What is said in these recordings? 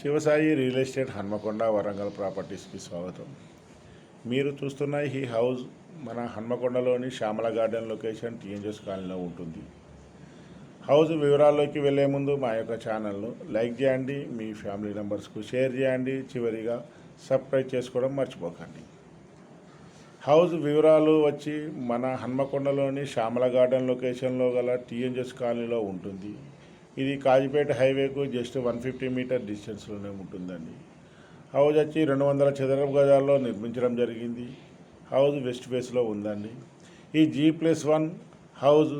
Shivasai real estate Hanamkonda Warangal ప్రాపర్టీస్కి స్వాగతం. మీరు చూస్తున్న ఈ హౌస్ మన హన్మకొండలోని శ్యామల గార్డెన్ లొకేషన్ టీఎన్జెస్ కాలనీలో ఉంటుంది. హౌస్ వివరాల్లోకి వెళ్ళే ముందు మా యొక్క ఛానల్ను లైక్ చేయండి మీ ఫ్యామిలీ మెంబర్స్కు షేర్ చేయండి చివరిగా సబ్స్క్రైబ్ చేసుకోవడం మర్చిపోకండి. హౌస్ వివరాలు వచ్చి మన హన్మకొండలోని శ్యామల గార్డెన్ లొకేషన్లో గల టీఎన్జెస్ కాలనీలో ఉంటుంది. ఇది కాజీపేట హైవేకు జస్ట్ వన్ ఫిఫ్టీ మీటర్ డిస్టెన్స్లోనే ఉంటుందండి. హౌస్ వచ్చి రెండు వందల చదరపు గజాల్లో నిర్మించడం జరిగింది. హౌస్ వెస్ట్ ఫేస్లో ఉందండి. ఈ G plus one house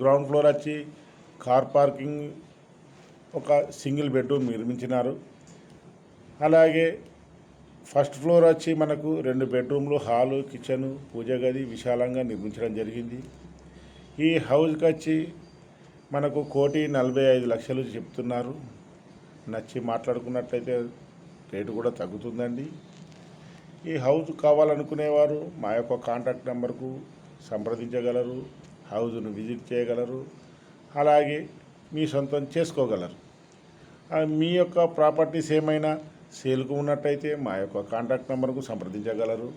ground floor వచ్చి కార్ పార్కింగ్ ఒక సింగిల్ బెడ్రూమ్ నిర్మించినారు. అలాగే ఫస్ట్ ఫ్లోర్ వచ్చి మనకు రెండు బెడ్రూమ్లు హాలు కిచెన్ పూజ గది విశాలంగా నిర్మించడం జరిగింది. ఈ హౌస్కి వచ్చి మనకు కోటి నలభై ఐదు లక్షలు చెప్తున్నారు. నచ్చి మాట్లాడుకున్నట్లయితే రేటు కూడా తగ్గుతుందండి. ఈ హౌస్ కావాలనుకునేవారు మా యొక్క కాంటాక్ట్ నెంబర్కు సంప్రదించగలరు హౌస్ను విజిట్ చేయగలరు అలాగే మీ సొంతం చేసుకోగలరు. మీ యొక్క ప్రాపర్టీస్ ఏమైనా సేల్కు ఉన్నట్టయితే మా యొక్క కాంటాక్ట్ నెంబర్కు సంప్రదించగలరు.